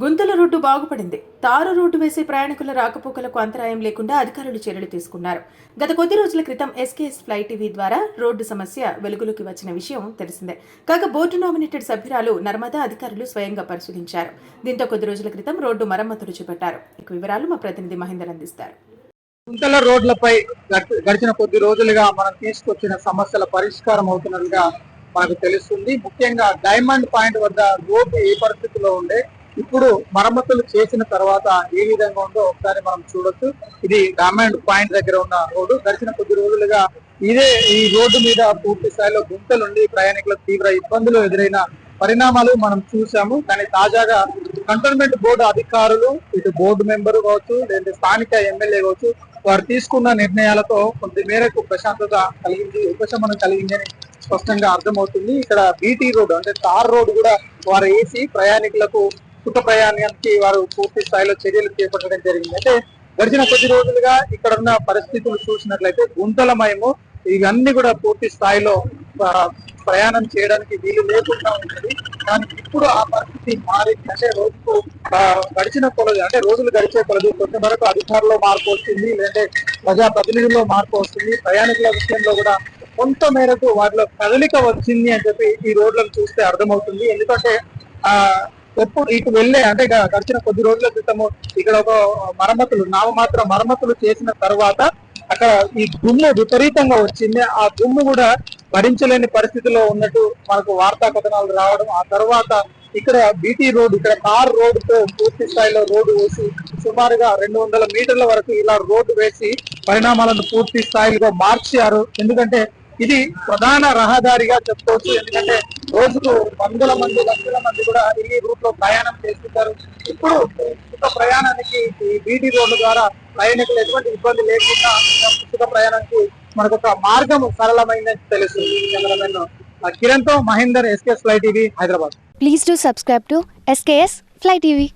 గుంతల రోడ్డు బాగుపడింది. తారు రోడ్డు వేసే ప్రయాణికుల రాకపోకలకు అంతరాయం లేకుండా అధికారులు చర్యలు తీసుకున్నారు. గత కొద్ది రోజుల క్రితం ఎస్కేఎస్ ఫ్లై టీవీ ద్వారా రోడ్డు సమస్య వెలుగులోకి వచ్చిన విషయం తెలిసిందే. కాగా బోర్డు నామినేటెడ్ సభ్యురాలు నర్మదా అధికారులు స్వయంగా పరిశీలించారు. దీంతో కొద్ది రోజుల క్రితం రోడ్డు మరమ్మతులు చేపట్టారు. ఇక వివరాలు మా ప్రతినిధి మహేందర్ అందిస్తారు. గుంతల రోడ్లపై గడిచిన కొద్ది రోజులుగా మనం తీసుకొచ్చిన సమస్యల పరిష్కారం అవుతున్నట్టుగా మనకు తెలుస్తుంది. ముఖ్యంగా డైమండ్ పాయింట్ వద్ద రోడ్డు ఏ పరిస్థితిలో ఉండే ఇప్పుడు మరమ్మతులు చేసిన తర్వాత ఏ విధంగా ఉందో ఒకసారి మనం చూడొచ్చు. ఇది రామాయణ పాయింట్ దగ్గర ఉన్న రోడ్డు. గడిచిన కొద్ది రోజులుగా ఇదే ఈ రోడ్డు మీద పూర్తి స్థాయిలో గుంతలుండి ప్రయాణికులకు తీవ్ర ఇబ్బందులు ఎదురైన పరిణామాలు మనం చూసాము కానీ తాజాగా కంటోన్మెంట్ బోర్డు అధికారులు ఇటు బోర్డు మెంబర్ కావచ్చు లేదంటే స్థానిక ఎమ్మెల్యే కావచ్చు వారు తీసుకున్న నిర్ణయాలతో కొంత మేరకు ప్రశాంతత కలిగింది ఉపశమనం కలిగిందని స్పష్టంగా అర్థమవుతుంది. ఇక్కడ బీటీ రోడ్ అంటే తార్ రోడ్ కూడా వారు వేసి ప్రయాణికులకు సుఖ ప్రయాణానికి వారు పూర్తి స్థాయిలో చర్యలు చేపట్టడం జరిగింది. అంటే గడిచిన కొద్ది రోజులుగా ఇక్కడ ఉన్న పరిస్థితులు చూసినట్లయితే గుంతలమయము. ఇవన్నీ కూడా పూర్తి స్థాయిలో ప్రయాణం చేయడానికి వీలు లేకుండా ఉంటుంది కానీ ఇప్పుడు ఆ పరిస్థితి మారింది అంటే రోజుకు గడిచిన కొలది అంటే రోజులు గడిచే కొలది కొంతవరకు అధికారుల్లో మార్పు వస్తుంది లేదంటే ప్రజా ప్రతినిధుల్లో మార్పు వస్తుంది. ప్రయాణికుల విషయంలో కూడా కొంత మేరకు వాటిలో కదలిక వచ్చింది అని చెప్పి ఈ రోడ్లను చూస్తే అర్థమవుతుంది. ఎందుకంటే ఆ ఎప్పుడు ఇటు వెళ్ళే అంటే గడిచిన కొద్ది రోజుల క్రితము ఇక్కడ ఒక మరమ్మతులు నామమాత్ర మరమ్మతులు చేసిన తర్వాత అక్కడ ఈ దుమ్ము విపరీతంగా వచ్చింది. ఆ దుమ్ము కూడా భరించలేని పరిస్థితిలో ఉన్నట్టు మనకు వార్తా కథనాలు రావడం ఆ తర్వాత ఇక్కడ బీటీ రోడ్ ఇక్కడ కార్ రోడ్డుతో పూర్తి స్థాయిలో రోడ్డు వేసి సుమారుగా రెండు వందల మీటర్ల వరకు ఇలా రోడ్డు వేసి పరిణామాలను పూర్తి స్థాయిలో మార్చారు. ఎందుకంటే ఇది ప్రధాన రహదారిగా చెప్పుకోవచ్చు. ఎందుకంటే రోజుకు వందల మంది లక్షల మంది కూడా ఈ రూట్లో ప్రయాణం చేస్తుంటారు. ఇప్పుడు సుఖ ప్రయాణానికి ఈ బీటీ రోడ్డు ద్వారా ప్రయాణికులు ఎటువంటి ఇబ్బంది లేకుండా సుఖ ప్రయాణానికి మనకు ఒక మార్గం సరళమైందని తెలుస్తుంది. Cameraman కిరణ్తో Mahender SKS fly TV Hyderabad. Please do subscribe to SKS fly TV